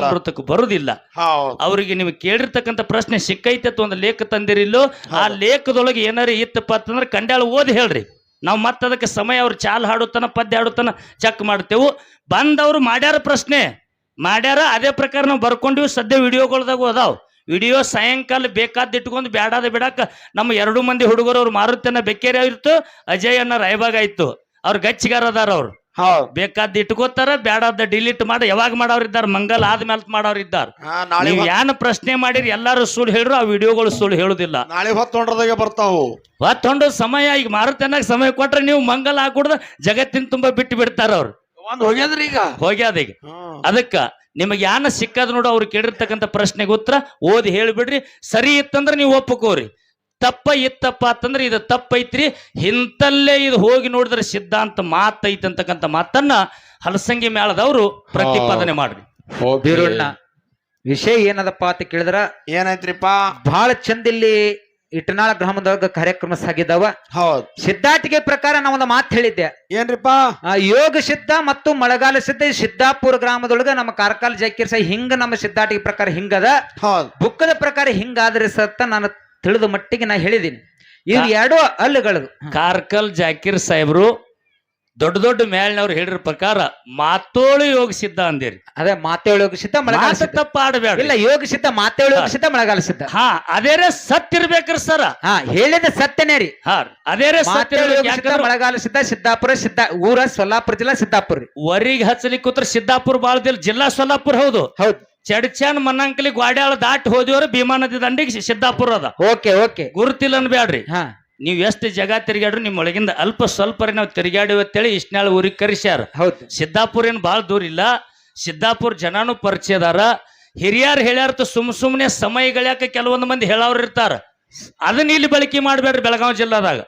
ಅಮೃತಕ್ಕೆ ಬರುದಿಲ್ಲ ಅವರಿಗೆ ನೀವು ಕೇಳಿರ್ತಕ್ಕಂಥ ಪ್ರಶ್ನೆ ಸಿಕ್ಕೈತೆ ಅಂತ ಒಂದು ಲೇಖ ತಂದಿರಿಲ್ಲೋ ಆ ಲೇಖದೊಳಗೆ ಏನಾರ ಇತ್ತಪ್ಪ ಅಂತಂದ್ರೆ ಕಂಡ್ಯಾಳ ಓದಿ ಹೇಳ್ರಿ. ನಾವು ಮತ್ತೆ ಅದಕ್ಕೆ ಸಮಯ ಅವ್ರು ಚಾಲ್ ಹಾಡುತ್ತಾನ ಪದ್ಯ ಹಾಡುತ್ತಾನ ಚೆಕ್ ಮಾಡ್ತೇವು. ಬಂದವರು ಮಾಡ್ಯಾರ ಪ್ರಶ್ನೆ. ಮಾಡ್ಯಾರ ಅದೇ ಪ್ರಕಾರ ನಾವು ಬರ್ಕೊಂಡಿವಿ ಸದ್ಯ ವಿಡಿಯೋಗಳ್ದಾಗ ಅದಾವ್. ವಿಡಿಯೋ ಸಾಯಂಕಾಲ ಬೇಕಾದ ಇಟ್ಕೊಂಡು ಬೇಡಾದ ಬಿಡಾಕ ನಮ್ಮ ಎರಡು ಮಂದಿ ಹುಡುಗರು ಅವ್ರು ಮಾರುತನ ಬೆಕ್ಕೇರಿ ಇತ್ತು ಅಜಯ್ ಅನ್ನ ರಾಯಬಾಗ ಆಯ್ತು. ಅವ್ರು ಗಚ್ಚಿಗಾರ ಅದಾರ ಅವ್ರು. ಹೌದ್. ಬೇಕಾದ ಇಟ್ಕೋತಾರ ಬ್ಯಾಡಾದ ಡಿಲೀಟ್ ಮಾಡಿ. ಯಾವಾಗ ಮಾಡೋರು ಇದ್ದಾರೆ? ಮಂಗಲ್ ಆದ್ಮೇಲೆ ಮಾಡೋರು ಇದ್ದಾರೆ. ಹಾ, ನಾಳೆ ನೀವು ಹೊತ್- ಯಾನ್ ಪ್ರಶ್ನೆ ಮಾಡಿರಿ ಎಲ್ಲಾರು ಸುಳ್ಳು ಹೇಳ್ರು ಆ ವಿಡಿಯೋಗಳು ಸುಳ್ಳು ಹೇಳುದಿಲ್ಲ. ನಾಳೆ ಹೊತ್ತೊಂಡ್ರದಾಗೆ ಬರ್ತಾವು. ಹೊತ್ತೊಂಡು ಸಮಯ ಈಗ ಮಾರುತನಾಗ ಸಮಯ ಕೊಟ್ರೆ ನೀವು ಮಂಗಲ್ ಹಾಕೊಡ್ದ ಜಗತ್ತಿನ ತುಂಬಾ ಬಿಟ್ಟು ಬಿಡ್ತಾರ ಅವ್ರು. ಒಂದ್ ಹೋಗ್ಯದ್ರಿ ಈಗ? ಹೋಗ್ಯಾದ ಈಗ. ಅದಕ್ಕ ನಿಮಗೆ ಯಾನ ಸಿಕ್ಕದ ನೋಡು ಅವ್ರು ಕೇಳಿರ್ತಕ್ಕಂಥ ಪ್ರಶ್ನೆಗೆ ಉತ್ತರ ಓದಿ ಹೇಳ್ಬಿಡ್ರಿ. ಸರಿ ಇತ್ತಂದ್ರೆ ನೀವು ಒಪ್ಪಕೋರಿ ತಪ್ಪ ಇತ್ತಪ್ಪ ಅಂತಂದ್ರೆ ಇದು ತಪ್ಪೈತ್ರಿ. ಇಂತಲ್ಲೇ ಇದು ಹೋಗಿ ನೋಡಿದ್ರೆ ಸಿದ್ಧಾಂತ ಮಾತೈತೆ ಅಂತಕ್ಕಂಥ ಮಾತನ್ನ ಹಲಸಂಗಿ ಮೇಳದವರು ಪ್ರತಿಪಾದನೆ ಮಾಡ್ರಿ. ಬೀರಣ್ಣ ವಿಷಯ ಏನದಪ್ಪ ಅಂತ ಕೇಳಿದ್ರ? ಏನೈತ್ರಿಪ್ಪ? ಬಹಳ ಚಂದ ಇಲ್ಲಿ ಇಟ್ಟನಾಳ ಗ್ರಾಮದೊಳಗ ಕಾರ್ಯಕ್ರಮ ಸಾಗಿದ್ದಾವ. ಹೌದು. ಸಿದ್ಧಾಟಿಕೆ ಪ್ರಕಾರ ನಾ ಒಂದು ಮಾತು ಹೇಳಿದ್ದೆ. ಏನ್ರಿಪ್ಪ? ಆ, ಯೋಗ ಸಿದ್ಧ ಮತ್ತು ಮಳೆಗಾಲ ಸಿದ್ಧ ಈ ಸಿದ್ದಾಪುರ ಗ್ರಾಮದೊಳಗ ನಮ್ಮ ಕಾರ್ಕಾಲ ಜಾಕೀರ್ ಸಹ ಹಿಂಗ ನಮ್ಮ ಸಿದ್ಧಾಟಿಕೆ ಪ್ರಕಾರ ಹಿಂಗದ. ಹೌದು. ಬುಕ್ಕದ ಪ್ರಕಾರ ಹಿಂಗಾದ್ರೆ ಸತ್ತ ನಾನು ತಿಳಿದ ಮಟ್ಟಿಗೆ ನಾ ಹೇಳಿದ್ದೀನಿ ಇವ್ರು ಎರಡೂ ಅಲ್ಲುಗಳು ಕಾರ್ಕಲ್ ಜಾಕಿರ್ ಸಾಹೇಬ್ರು ದೊಡ್ಡ ದೊಡ್ಡ ಮೇಲಿನವ್ರು ಹೇಳಿರ ಪ್ರಕಾರ ಮಾತೋಳು ಯೋಗ ಸಿದ್ಧ ಅಂದಿರಿ. ಅದೇ ಯೋಗ ಸಿದ್ಧ ಮಳೆಗಾಲ ಸಿದ್ಧ ತಪ್ಪ ಆಡಬೇಡ ಇಲ್ಲ ಯೋಗ ಸಿದ್ಧ ಮಾತೇಳೋಗ ಸಿದ್ಧ ಮಳೆಗಾಲ ಸಿದ್ಧ ಹಾ ಅದೇರೇ ಸತ್ತಿರ್ಬೇಕ್ರಿ ಸರ. ಹಾ ಹೇಳಿದ ಸತ್ಯನೇ ರೀ. ಹಾ ಅದೇರೇ ಮಾತೇಳು ಯೋಗ ಸಿದ್ಧ ಮಳೆಗಾಲ ಸಿದ್ಧ ಸಿದ್ದಾಪುರ ಸಿದ್ಧ ಊರ ಸೊಲ್ಲಾಪುರ ಜಿಲ್ಲಾ ಸಿದ್ದಾಪುರ ರೀ. ವರಿಗೆ ಹಚ್ಚಲಿಕ್ಕೆ ಕೂತ್ರ ಸಿದ್ದಾಪುರ ಬಾಳದಿಲ್ಲ ಜಿಲ್ಲಾ ಸೊಲ್ಲಾಪುರ ಹೌದು. ಹೌದು. ಚಡ್ಚಾನ್ ಮನ್ನಂಕಲಿ ಗ್ವಾಡ್ಯಾಳ ದಾಟಿ ಹೋದಿವ್ರ ಭೀಮಾ ನದಿ ದಂಡಿಗೆ ಸಿದ್ದಾಪುರ ಅದ. Okay okay. ಗುರುತಿಲ್ಲ ಅನ್ಬ್ಯಾಡ್ರಿ ಹಾ. ನೀವ್ ಎಷ್ಟು ಜಗ ತಿರುಗಾಡ್ರಿ ನಿಮ್ ಒಳಗಿಂದ ಅಲ್ಪ ಸ್ವಲ್ಪ ನಾವು ತಿರುಗಾಡಿವಿ ಅಂತೇಳಿ ಇಷ್ಟನಾಳ ಊರಿಗೆ ಕರೆಸ್ಯಾರ. ಹೌದು. ಸಿದ್ದಾಪುರ ಏನ್ ಬಾಳ ದೂರ ಇಲ್ಲ. ಸಿದ್ದಾಪುರ ಜನಾನು ಪರಿಚಯ ಅದಾರ. ಹಿರಿಯರ್ ಹೇಳ್ಯಾರ ಸುಮ್ ಸುಮ್ನೆ ಸಮಯ ಗಳಾಕ ಕೆಲವೊಂದು ಮಂದಿ ಹೇಳವ್ರ ಇರ್ತಾರ. ಅದನ್ನ ಇಲ್ಲಿ ಬಳಕೆ ಮಾಡ್ಬೇಡ್ರಿ ಬೆಳಗಾವಿ ಜಿಲ್ಲಾದಾಗ.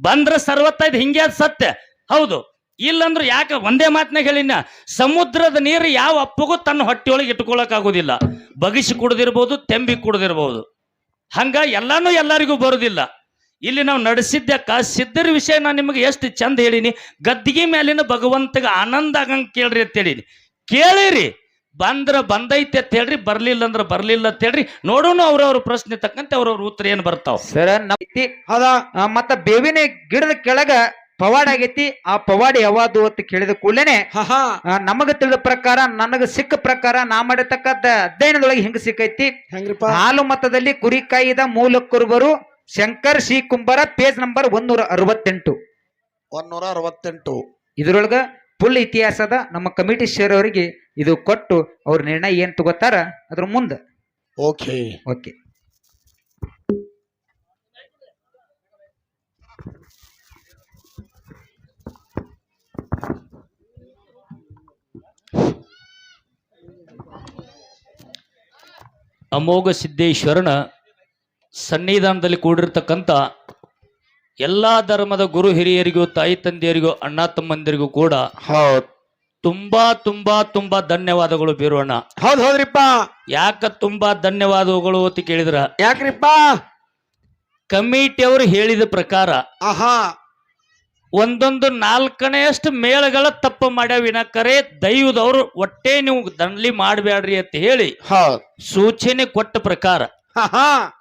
ಬಂದ್ರ ಸರ್ವತ್ತೈದು ಹಿಂಗೇ ಅದ್ ಸತ್ಯ. ಹೌದು. ಇಲ್ಲಂದ್ರ ಯಾಕೆ ಒಂದೇ ಮಾತನಾಗ ಹೇಳಿನ? ಸಮುದ್ರದ ನೀರು ಯಾವ ಅಪ್ಪಗೂ ತನ್ನ ಹೊಟ್ಟೆಯೊಳಗೆ ಇಟ್ಕೊಳಕ್ ಆಗೋದಿಲ್ಲ ಬಗಿಸಿ ಕುಡ್ದಿರ್ಬೋದು ತೆಂಬಿ ಕುಡ್ದಿರ್ಬೋದು. ಹಂಗ ಎಲ್ಲಾನು ಎಲ್ಲರಿಗೂ ಬರುದಿಲ್ಲ. ಇಲ್ಲಿ ನಾವು ನಡೆಸಿದ್ದಕ್ಕ ಸಿದ್ಧರ ವಿಷಯ ನಾನು ನಿಮಗೆ ಎಷ್ಟು ಚಂದ ಹೇಳಿನಿ. ಗದ್ದಿಗೆ ಮೇಲಿನ ಭಗವಂತಗ ಆನಂದ ಆಗಂಗೆ ಕೇಳ್ರಿ ಅಂತ ಹೇಳಿನಿ. ಕೇಳಿರಿ. ಬಂದ್ರ ಬಂದೈತೆ ಅಂತ ಹೇಳ್ರಿ ಬರ್ಲಿಲ್ಲ ಅಂದ್ರೆ ಬರ್ಲಿಲ್ಲ ಅಂತ ಹೇಳ್ರಿ. ನೋಡೋಣ ಅವ್ರವ್ರ ಪ್ರಶ್ನೆ ತಕ್ಕಂತೆ ಅವ್ರವ್ರ ಉತ್ತರ ಏನ್ ಬರ್ತಾವ. ಸರ್ ಅದ ಹೌದಾ? ಮತ್ತ ಬೇವಿನ ಗಿಡದ ಕೆಳಗ ಪವಾಡ ಆಗೈತಿ ಆ ಪವಾಡ ಯಾವಾದು ಅಂತ ಕೇಳಿದ ಕೂಡಲೇನೆ ನಮಗ ತಿಳಿದ ಪ್ರಕಾರ ನನಗ ಸಿಕ್ಕ ಪ್ರಕಾರ ನಾ ಮಾಡಿರ್ತಕ್ಕಂಥ ಅಧ್ಯಯನದೊಳಗೆ ಹಿಂಗ ಸಿಕ್ಕೈತಿ. ಹಾಲು ಮತದಲ್ಲಿ ಕುರಿ ಕಾಯಿದ ಮೂಲ ಕುರುಬರು ಶಂಕರ್ ಶ್ರೀ ಕುಂಬರ ಪೇಜ್ ನಂಬರ್ ಒಂದೂರ ಅರವತ್ತೆಂಟು. ಒಂದೂರ ಅರವತ್ತೆಂಟು. ಇದ್ರೊಳಗ ಫುಲ್ ಇತಿಹಾಸದ ನಮ್ಮ ಕಮಿಟಿ ಅವರಿಗೆ ಇದು ಕೊಟ್ಟು ಅವ್ರ ನಿರ್ಣಯ ಏನ್ ತಗೋತಾರ ಅದ್ರ ಮುಂದೆ. ಓಕೆ. ಓಕೆ. ಅಮೋಘ ಸಿದ್ದೇಶ್ವರನ ಸನ್ನಿಧಾನದಲ್ಲಿ ಕೂಡಿರ್ತಕ್ಕಂಥ ಎಲ್ಲಾ ಧರ್ಮದ ಗುರು ಹಿರಿಯರಿಗೂ ತಾಯಿ ತಂದೆಯರಿಗೂ ಅಣ್ಣ ತಮ್ಮಂದಿರಿಗೂ ಕೂಡ ಹೌದ್. ತುಂಬಾ ತುಂಬಾ ತುಂಬಾ ಧನ್ಯವಾದಗಳು ಬೀರೋಣ ಹೌದ್ ಹೌದ್ರಿಪ್ಪ. ಯಾಕ ತುಂಬಾ ಧನ್ಯವಾದಗಳು ಅಂತ ಕೇಳಿದ್ರ? ಯಾಕ್ರಿಪ್ಪ? ಕಮಿಟಿಯವರು ಹೇಳಿದ ಪ್ರಕಾರ ಆಹಾ. ಒಂದೊಂದು ನಾಲ್ಕನೆಯಷ್ಟು ಮೇಳಗಳ ತಪ್ಪು ಮಾಡ್ಯಾವಿನ ಕರೆ ದೈವದವರು ಒಟ್ಟೆ ನೀವು ದಂಡಲಿ ಮಾಡಬೇಡ್ರಿ ಅಂತ ಹೇಳಿ ಸೂಚನೆ ಕೊಟ್ಟ ಪ್ರಕಾರ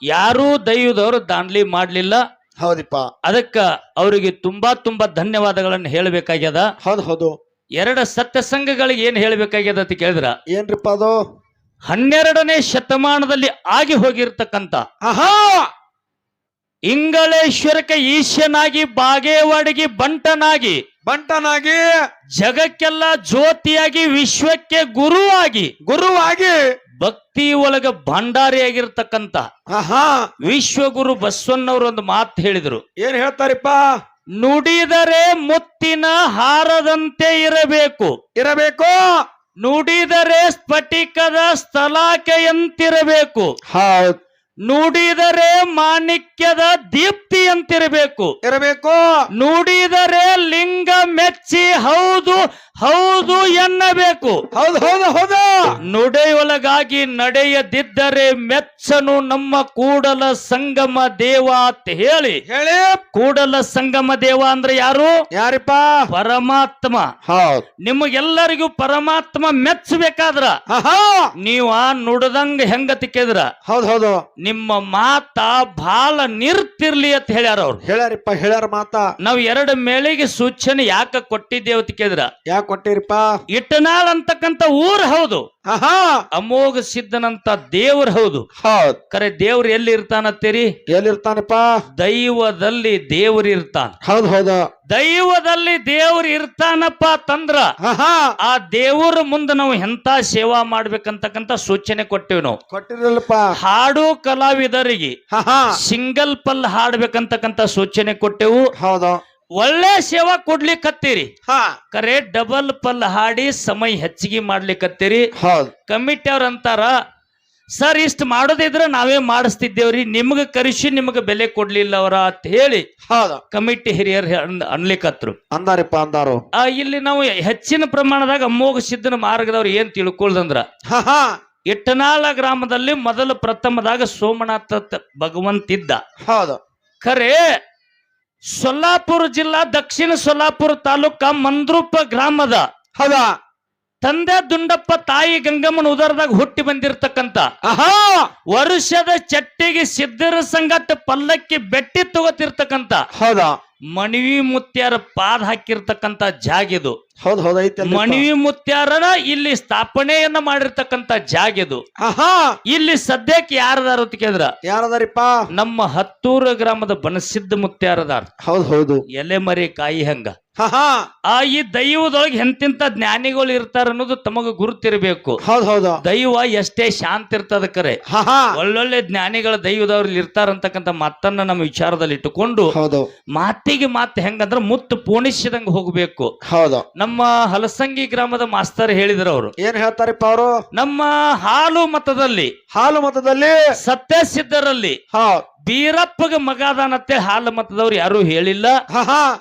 ಯಾರೂ ದೈವದವರು ದಾಂಡ್ಲಿ ಮಾಡ್ಲಿಲ್ಲ. ಹೌದಿಪ್ಪ. ಅದಕ್ಕ ಅವರಿಗೆ ತುಂಬಾ ತುಂಬಾ ಧನ್ಯವಾದಗಳನ್ನು ಹೇಳಬೇಕಾಗ್ಯದ. ಹೌದು ಹೌದು. ಎರಡ ಸತ್ಯ ಸಂಘಗಳಿಗೆ ಏನ್ ಹೇಳಬೇಕಾಗ್ಯದ ಅಂತ ಕೇಳಿದ್ರ? ಏನ್ರಿಪ್ಪ ಅದು? ಹನ್ನೆರಡನೇ ಶತಮಾನದಲ್ಲಿ ಆಗಿ ಹೋಗಿರ್ತಕ್ಕಂತ ಇಂಗಳೇಶ್ವರಕ್ಕೆ ಈಶ್ಯನಾಗಿ ಬಾಗೇವಾಡಿಗೆ ಬಂಟನಾಗಿ ಬಂಟನಾಗಿ ಜಗಕ್ಕೆಲ್ಲ ಜ್ಯೋತಿಯಾಗಿ ವಿಶ್ವಕ್ಕೆ ಗುರುವಾಗಿ ಗುರುವಾಗಿ ಭಕ್ತಿ ಒಳಗ ಭಂಡಾರಿಯಾಗಿರ್ತಕ್ಕಂತ ವಿಶ್ವಗುರು ಬಸವಣ್ಣವರು ಒಂದು ಮಾತು ಹೇಳಿದ್ರು. ಏನ್ ಹೇಳ್ತಾರಪ್ಪ? ನುಡಿದರೆ ಮುತ್ತಿನ ಹಾರದಂತೆ ಇರಬೇಕು. ಇರಬೇಕು. ನುಡಿದರೆ ಸ್ಫಟಿಕದ ಸ್ಥಳಾಕೆಯಂತಿರಬೇಕು ಹೌದ್. ನುಡಿದರೆ ಮಾಣಿಕ್ಯದ ದೀಪ್ತಿ ಅಂತಿರಬೇಕು. ಇರಬೇಕು. ನುಡಿದರೆ ಲಿಂಗ ಮೆಚ್ಚಿ ಹೌದು ಹೌದು ಎನ್ನಬೇಕು. ಹೌದು ಹೌದು ಹೌದು. ನುಡಿಯೊಳಗಾಗಿ ನಡೆಯದಿದ್ದರೆ ಮೆಚ್ಚನು ನಮ್ಮ ಕೂಡಲ ಸಂಗಮ ದೇವ ಅಂತ ಹೇಳಿ. ಹೇಳಿ. ಕೂಡಲ ಸಂಗಮ ದೇವ ಅಂದ್ರೆ ಯಾರು? ಯಾರಿಪ್ಪ? ಪರಮಾತ್ಮ. ಹೌದು. ನಿಮಗೆಲ್ಲರಿಗೂ ಪರಮಾತ್ಮ ಮೆಚ್ಚಬೇಕಾದ್ರ. ನೀವು ನೀವ ನುಡದಂಗ ಹೆಂಗ ತಿಕ್ಕಿದ್ರ? ಹೌದು ಹೌದು. ನಿಮ್ಮ ಮಾತ ಬಾಲ ನಿರ್ತಿರ್ಲಿ ಅಂತ ಹೇಳ್ಯಾರ ಅವ್ರು. ಹೇಳ್ಯಾರಿಪ್ಪ ಹೇಳ್ಯಾರ ಮಾತ. ನಾವ್ ಎರಡು ಮೇಳಿಗೆ ಸೂಚನೆ ಯಾಕ ಕೊಟ್ಟಿದ್ದೇವೆ ಅಂತ ಕೇಳಿದ್ರ? ಯಾಕೆ ಕೊಟ್ಟಿರಿಪ್ಪ? ಇಟ್ಟನಾಳ್ ಅಂತಕ್ಕಂತ ಊರ್ ಹೌದು. ಅಮೋಘ ಸಿದ್ಧನಂತ ದೇವ್ರ ಹೌದು. ಹೌದ್. ಕರೆ ದೇವ್ರ ಎಲ್ಲಿ ಇರ್ತಾನತ್ತೇರಿ ಎಲ್ಲಿರ್ತಾನಪ್ಪ? ದೈವದಲ್ಲಿ ದೇವ್ರ ಇರ್ತಾನ. ಹೌದ್ ಹೌದು. ದೈವದಲ್ಲಿ ದೇವ್ರ ಇರ್ತಾನಪ್ಪ ತಂದ್ರ. ಆ ದೇವ್ರ ಮುಂದೆ ನಾವು ಎಂತ ಸೇವಾ ಮಾಡ್ಬೇಕಂತಕ್ಕಂತ ಸೂಚನೆ ಕೊಟ್ಟಿವಿ ನಾವು. ಕೊಟ್ಟಿರಲ್ಲಪ್ಪ. ಹಾಡು ಕಲಾವಿದರಿಗೆ ಸಿಂಗಲ್ ಪಲ್ ಹಾಡ್ಬೇಕಂತಕ್ಕಂತ ಸೂಚನೆ ಕೊಟ್ಟೆವು. ಹೌದು. ಒಳ್ಳೆ ಸೇವಾ ಕೊಡ್ಲಿಕ್ಕತ್ತೀರಿ ಹಾ. ಕರೆ ಡಬಲ್ ಪಲ್ ಹಾಡಿ ಸಮಯ ಹೆಚ್ಚಿಗೆ ಮಾಡ್ಲಿಕ್ಕತ್ತೀರಿ ಹೌದು. ಕಮಿಟಿ ಅವ್ರ ಅಂತಾರ ಸರ್ ಇಷ್ಟು ಮಾಡೋದಿದ್ರೆ ನಾವೇ ಮಾಡಿಸ್ತಿದ್ದೇವ್ರಿ. ನಿಮ್ಗೆ ಕರೆಸಿ ನಿಮ್ಗೆ ಬೆಲೆ ಕೊಡ್ಲಿಲ್ಲ ಅವರ ಅಂತ ಹೇಳಿ ಹೌದು. ಕಮಿಟಿ ಹಿರಿಯರು ಅನ್- ಅನ್ಲಿಕತ್ರು. ಅಂದಾರಿಪ್ಪ ಅಂದಾರು. ಆ ಇಲ್ಲಿ ನಾವು ಹೆಚ್ಚಿನ ಪ್ರಮಾಣದಾಗ ಅಮೋಘ ಸಿದ್ಧನ ಮಾರ್ಗದವ್ರು ಏನ್ ತಿಳ್ಕೊಳ್ದಂದ್ರ ಹಾ ಹಾ. ಇಟ್ಟನಾಳ ಗ್ರಾಮದಲ್ಲಿ ಮೊದಲು ಪ್ರಥಮದಾಗ ಸೋಮನಾಥ ಭಗವಂತ ಇದ್ದ. ಹೌದು. ಖರೆ ಸೊಲ್ಲಾಪುರ ಜಿಲ್ಲಾ ದಕ್ಷಿಣ ಸೊಲ್ಲಾಪುರ ತಾಲೂಕ ಮಂದ್ರೂಪ ಗ್ರಾಮದ ಹೌದಾ? ತಂದೆ ದುಂಡಪ್ಪ ತಾಯಿ ಗಂಗಮ್ಮನ ಉದರದಾಗ ಹುಟ್ಟಿ ಬಂದಿರತಕ್ಕಂತ. ಆಹಾ! ವರ್ಷದ ಚಟ್ಟಿಗೆ ಸಿದ್ಧರ ಸಂಗಟ ಪಲ್ಲಕ್ಕಿ ಬೆಟ್ಟಿ ತಗೋತಿರ್ತಕ್ಕಂತ. ಹೌದಾ? ಮಣಿವಿ ಮುತ್ಯಾರ ಪಾದ ಹಾಕಿರ್ತಕ್ಕಂತ ಜಾಗಿದು ಹೌದ್ ಹೌದೈತೆ ಐತೆ ಮಣಿವಿ ಮುತ್ಯಾರನ ಇಲ್ಲಿ ಸ್ಥಾಪನೆಯನ್ನ ಮಾಡಿರ್ತಕ್ಕಂತ ಜಾಗಿದು ಆಹಾ. ಇಲ್ಲಿ ಸದ್ಯಕ್ಕೆ ಯಾರದಾರ ಅಂತ ಕೇಳಿದ್ರ? ಯಾರದಾರಿಪ್ಪ? ನಮ್ಮ ಹತ್ತೂರು ಗ್ರಾಮದ ಬನಸಿದ್ಧ ಮುತ್ಯಾರದಾರ. ಹೌದ್ ಹೌದು. ಎಲೆ ಮರಿ ಕಾಯಿ ಹಂಗ? ಆ ಈ ದೈವದೊಳಗೆ ಎಂತಿಂತ ಜ್ಞಾನಿಗಳು ಇರ್ತಾರ ಅನ್ನೋದು ತಮಗ ಗುರುತಿರ್ಬೇಕು. ಹೌದ್ ಹೌದು. ದೈವ ಎಷ್ಟೇ ಶಾಂತ ಇರ್ತದ ಕರೆ. ಒಳ್ಳೊಳ್ಳೆ ಜ್ಞಾನಿಗಳ ದೈವದವ್ರಲ್ಲಿ ಇರ್ತಾರಂತಕ್ಕಂತ ಮತ್ತನ್ನ ನಮ್ಮ ವಿಚಾರದಲ್ಲಿ ಇಟ್ಟುಕೊಂಡು ಹೌದು. ಮಾತಿಗೆ ಮಾತು ಹೆಂಗಂದ್ರ ಮುತ್ತು ಪೋಣಿಸಿದಂಗ ಹೋಗ್ಬೇಕು. ಹೌದು. ನಮ್ಮ ಹಲಸಂಗಿ ಗ್ರಾಮದ ಮಾಸ್ತರ್ ಹೇಳಿದ್ರು ಅವರು. ಏನ್ ಹೇಳ್ತಾರಪ್ಪ ಅವರು? ನಮ್ಮ ಹಾಲು ಮತದಲ್ಲಿ ಹಾಲು ಮತದಲ್ಲಿ ಸತ್ಯ ಸಿದ್ಧರಲ್ಲಿ ಬೀರಪ್ಪಗ ಮಗಾದಾನತ್ತೆ ಹಾಲು ಮತದವ್ರು ಯಾರು ಹೇಳಿಲ್ಲ.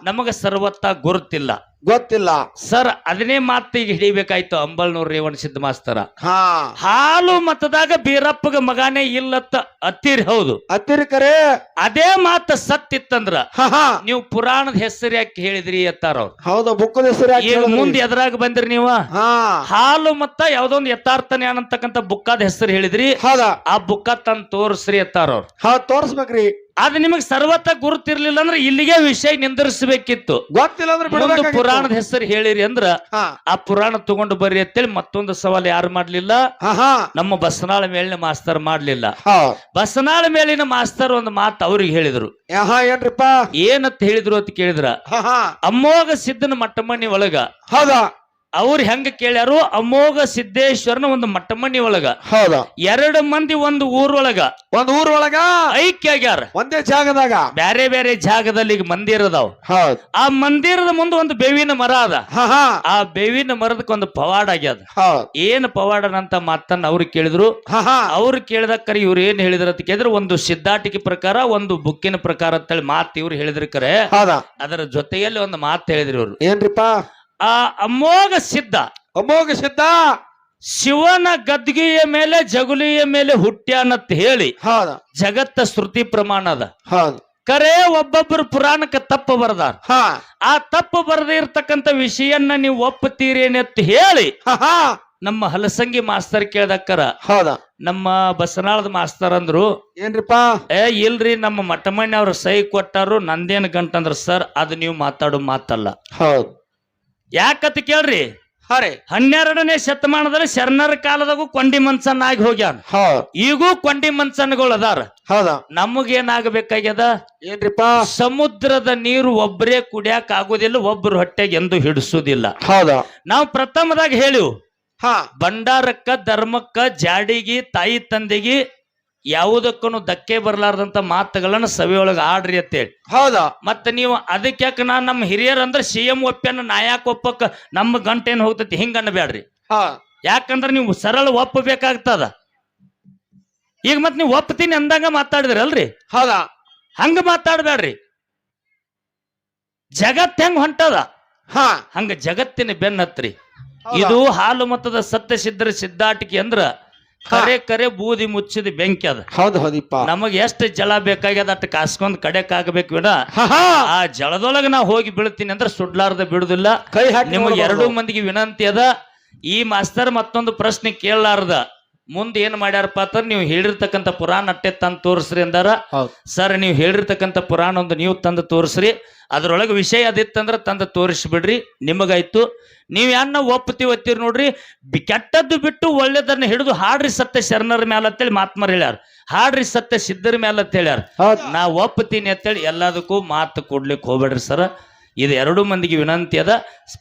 ನಮಗ ಸರ್ವತ್ತ ಗುರುತಿಲ್ಲ. ಗೊತ್ತಿಲ್ಲ. ಸರ್ ಅದನ್ನೇ ಮಾತಿಗೆ ಹಿಡಿಬೇಕಾಯ್ತು. ಅಂಬಲ್ನೂರ್ ರೇವಣ ಸಿದ್ಧ ಮಾಸ್ತರ. ಹಾ. ಹಾಲು ಮತದಾಗ ಬೀರಪ್ಪಗ ಮಗಾನೇ ಇಲ್ಲತ್ತ ಅತ್ತಿರಿ ಹೌದು. ಅತ್ತಿರಿಕರೆ ಅದೇ ಮಾತ ಸತ್ತಿತ್ತಂದ್ರ ಹಾ ಹಾ. ನೀವು ಪುರಾಣದ ಹೆಸರು ಯಾಕೆ ಹೇಳಿದ್ರಿ ಎತ್ತಾರ ಅವ್ರು? ಹೌದು ಬುಕ್ಕದ ಹೆಸರು ಯಾಕೆ ಈಗ ಹೇಳಿದ್ರಿ? ಮುಂದೆ ಎದ್ರಾಗ ಬಂದ್ರಿ ನೀವು? ಹಾ. ಹಾಲು ಮತ್ತ ಯಾವ್ದೊಂದು ಯಥಾರ್ಥನೆ ಅನ್ನತಕ್ಕಂತ ಬುಕ್ಕದ ಹೆಸರು ಹೇಳಿದ್ರಿ. ಹೌದಾ? ಆ ಬುಕ್ಕ ತಂದ್ ತೋರಿಸ್ರಿ ಎತ್ತಾರ ಅವ್ರು. ತೋರ್ಸ್ಬೇಕ್ರಿ. ಅದ್ ನಿಮಗೆ ಸರ್ವತ್ತ ಗುರುತಿರ್ಲಿಲ್ಲ ಅಂದ್ರೆ ಇಲ್ಲಿಗೆ ವಿಷಯ ನಿಂದಿರಿಸಬೇಕಿತ್ತು. ಗೊತ್ತಿಲ್ಲ ಅಂದ್ರೆ ಬಿಡ್ಬೇಕಾಗಿತ್ತು. ಪುರಾಣದ ಹೆಸರು ಹೇಳಿರಿ ಅಂದ್ರ ಹಾ. ಆ ಪುರಾಣ ತಗೊಂಡು ಬರ್ರಿ ಅಂತೇಳಿ ಮತ್ತೊಂದು ಸವಾಲ್ ಯಾರು ಮಾಡ್ಲಿಲ್ಲ? ಹಾ ಹಾ. ನಮ್ಮ ಬಸನಾಳ ಮೇಲಿನ ಮಾಸ್ತರ್ ಮಾಡ್ಲಿಲ್ಲ. ಬಸನಾಳ ಮೇಲಿನ ಮಾಸ್ತರ್ ಒಂದು ಮಾತು ಅವ್ರಿಗೆ ಹೇಳಿದ್ರು. ಹಾ ಏನ್ರಿಪ್ಪ? ಏನಂತ ಹೇಳಿದ್ರು ಅಂತ ಕೇಳಿದ್ರ. ಹಾ ಹಾ. ಅಮೋಘ ಸಿದ್ಧನ ಮಟ್ಟಮಣ್ಣಿ ಒಳಗ ಹೌದಾ? ಅವ್ರು ಹೆಂಗ ಕೇಳ್ಯಾರು ಅಮೋಘ ಸಿದ್ದೇಶ್ವರನ ಒಂದು ಮಟ್ಟಮಣ್ಣಿ ಒಳಗ. ಹೌದಾ. ಎರಡು ಮಂದಿ ಒಂದು ಊರೊಳಗ. ಒಂದ್ ಊರ್ ಒಳಗ ಐಕ್ಯ ಆಗ್ಯಾರ. ಒಂದೇ ಜಾಗದಾಗ? ಬ್ಯಾರೆ ಬ್ಯಾರೆ ಜಾಗದಲ್ಲಿ ಈಗ ಮಂದಿರ ಅದಾವ ಹೌದ್. ಆ ಮಂದಿರದ ಮುಂದೆ ಒಂದು ಬೇವಿನ ಮರ ಅದ. ಹಾ ಹಾ. ಆ ಬೇವಿನ ಮರದಕ್ಕೆ ಒಂದು ಪವಾಡ ಆಗ್ಯದ. ಏನು ಪವಾಡನಂತ ಮಾತನ್ನ ಅವ್ರು ಕೇಳಿದ್ರು? ಹಾ ಹಾ. ಅವ್ರು ಕೇಳಿದಕ್ಕರೆ ಇವ್ರು ಏನ್ ಹೇಳಿದ್ರ ಅಂತ ಕೇಳಿದ್ರೆ ಒಂದು ಸಿದ್ಧಾಟಿಕೆ ಪ್ರಕಾರ ಒಂದು ಬುಕ್ಕಿನ ಪ್ರಕಾರ ಅಂತೇಳಿ ಮಾತು ಇವ್ರು ಹೇಳಿದ್ರ ಕರೆ. ಹೌದಾ? ಅದರ ಜೊತೆಯಲ್ಲಿ ಒಂದು ಮಾತು ಹೇಳಿದ್ರು ಇವ್ರು. ಏನ್ರಿಪ್ಪ? ಆ ಅಮೋಘ ಸಿದ್ಧ. ಅಮೋಘ ಸಿದ್ಧ. ಶಿವನ ಗದ್ಗಿಯ ಮೇಲೆ ಜಗುಲಿಯ ಮೇಲೆ ಹುಟ್ಟ್ಯಾನತ್ ಹೇಳಿ ಹೌದಾ. ಜಗತ್ತ ಶ್ರುತಿ ಪ್ರಮಾಣ ಅದ. ಹೌದ್. ಕರೆ ಒಬ್ಬೊಬ್ಬರು ಪುರಾಣಕ್ಕೆ ತಪ್ಪು ಬರದಾರ. ಹಾ. ಆ ತಪ್ಪು ಬರದೇ ವಿಷಯನ್ನ ನೀವು ಒಪ್ಪುತ್ತೀರೇನತ್ ಹೇಳಿ ಹಾ ನಮ್ಮ ಹಲಸಂಗಿ ಮಾಸ್ತರ್ ಕೇಳ್ದಕ್ಕರ. ಹೌದಾ. ನಮ್ಮ ಬಸನಾಳದ ಮಾಸ್ತರ್ ಅಂದ್ರು ಏನ್ರಿಪ್ಪ? ಏ ಇಲ್ರಿ ನಮ್ಮ ಮಠಮಣ್ಣಿ ಅವ್ರ ಸಹಿ ಕೊಟ್ಟಾರು ನಂದೇನ್ ಗಂಟಂದ್ರ ಸರ್ ಅದು ನೀವು ಮಾತಾಡೋ ಮಾತಲ್ಲ. ಹೌದ್. ಯಾಕತ್ ಕೇಳ್ರಿ? ಹರೇ ಹನ್ನೆರಡನೇ ಶತಮಾನದಲ್ಲಿ ಶರಣರ ಕಾಲದಾಗೂ ಕೊಂಡಿ ಮನ್ಸನ್ ಆಗಿ ಹೋಗ್ಯಾನ. ಹೌದ್ ಈಗೂ ಕೊಂಡಿ ಮನ್ಸನ್ಗಳು ಅದಾರ. ಹೌದಾ? ನಮಗೇನಾಗಬೇಕಾಗ್ಯದ? ಏನ್ರಿಪ್ಪ? ಸಮುದ್ರದ ನೀರು ಒಬ್ಬರೇ ಕುಡಿಯಾಕ ಆಗುದಿಲ್ಲ ಒಬ್ರು ಹೊಟ್ಟೆಗೆ ಎಂದು ಹಿಡಿಸುದಿಲ್ಲ. ಹೌದಾ? ನಾವು ಪ್ರಥಮದಾಗ ಹೇಳಿವು ಹಾ. ಭಂಡಾರಕ್ಕ ಧರ್ಮಕ್ಕ ಜಾಡಿಗಿ ತಾಯಿ ತಂದೆಗಿ ಯಾವುದಕ್ಕೂ ಧಕ್ಕೆ ಬರಲಾರ್ದಂತ ಮಾತುಗಳನ್ನ ಸಭೆಯೊಳಗ ಆಡ್ರಿ ಅಂತೇಳಿ. ಹೌದಾ? ಮತ್ತೆ ನೀವು ಅದಕ್ಕೆ ಯಾಕೆ ನಾ ನಮ್ಮ ಹಿರಿಯರ್ ಅಂದ್ರೆ ಸಿ ಎಂ ಒಪ್ಪನ ನಾ ಯಾಕೆ ಒಪ್ಪಕ್ಕ ನಮ್ಮ ಗಂಟೇನು ಹೋಗ್ತೈತಿ ಹಿಂಗ ಅನ್ಬೇಡ್ರಿ ಹಾ. ಯಾಕಂದ್ರೆ ನೀವು ಸರಳ ಒಪ್ಪಬೇಕಾಗ್ತದ. ಈಗ ಮತ್ ನೀವು ಒಪ್ತೀನಿ ಅಂದಂಗ ಮಾತಾಡಿದ್ರಿ ಅಲ್ರಿ? ಹೌದಾ? ಹಂಗ ಮಾತಾಡ್ಬೇಡ್ರಿ ಜಗತ್ ಹೆಂಗ್ ಹೊಂಟದ? ಹಾ. ಹಂಗ ಜಗತ್ತಿನ ಬೆನ್ನತ್ರಿ. ಇದು ಹಾಲು ಮತದ ಸತ್ಯ ಸಿದ್ಧರ ಸಿದ್ಧಾಟಿಕೆ ಅಂದ್ರ ಕರೆ ಕರೆ ಬೂದಿ ಮುಚ್ಚಿದ ಬೆಂಕಿ ಅದ. ಹೌದು ಹೌದಿಪ್ಪ. ನಮಗ್ ಎಷ್ಟು ಜಲ ಬೇಕಾಗ್ಯದ ಅಷ್ಟು ಕಾಸ್ಕೊಂಡ್ ಕಡೆ ಆಗ್ಬೇಕು ಬಿಡ ಹಾ. ಆ ಜಲದೊಳಗೆ ನಾ ಹೋಗಿ ಬೀಳ್ತೀನಿ ಅಂದ್ರೆ ಸುಡ್ಲಾರ್ದ ಬಿಡುದಿಲ್ಲ ಕೈ ಹಾಕಿ ನಿಮಗೆ. ಎರಡು ಮಂದಿಗೆ ವಿನಂತಿ ಅದ. ಈ ಮಾಸ್ತರ್ ಮತ್ತೊಂದು ಪ್ರಶ್ನೆ ಕೇಳಲಾರ್ದ. ಮುಂದೆ ಏನ್ ಮಾಡ್ಯಾರಪ್ಪ ಅಂತ ನೀವು ಹೇಳಿರ್ತಕ್ಕಂಥ ಪುರಾಣ ಅಟ್ಟೆ ತಂದು ತೋರಿಸ್ರಿ ಅಂದಾರ. ಹೌದು. ಸರ್ ನೀವು ಹೇಳಿರ್ತಕ್ಕಂಥ ಪುರಾಣ ಒಂದು ನೀವು ತಂದು ತೋರಿಸ್ರಿ. ಅದ್ರೊಳಗೆ ವಿಷಯ ಅದಿತ್ತಂದ್ರ ತಂದು ತೋರಿಸ್ಬಿಡ್ರಿ ನಿಮಗಾಯ್ತು. ನೀವು ಯಾರನ್ನ ಒಪ್ಪತಿ ಒತ್ತೀರಿ ನೋಡ್ರಿ ಕೆಟ್ಟದ್ದು ಬಿಟ್ಟು ಒಳ್ಳೇದನ್ನ ಹಿಡಿದು ಹಾಡ್ರಿ ಸತ್ಯ ಶರಣರ ಮ್ಯಾಲ ಅಂತೇಳಿ ಮಾತ್ಮರ್ ಹೇಳ್ಯಾರ. ಹಾಡ್ರಿ ಸತ್ಯ ಸಿದ್ಧರ ಮ್ಯಾಲ ಅಂತ ಹೇಳ್ಯಾರ. ಹೌದು. ನಾ ಒಪ್ಪತೀನಿ ಅಂತೇಳಿ ಎಲ್ಲದಕ್ಕೂ ಮಾತು ಕೊಡ್ಲಿಕ್ಕೆ ಹೋಗ್ಬೇಡ್ರಿ ಸರ್. ಇದು ಎರಡು ಮಂದಿಗೆ ವಿನಂತಿ ಅದ.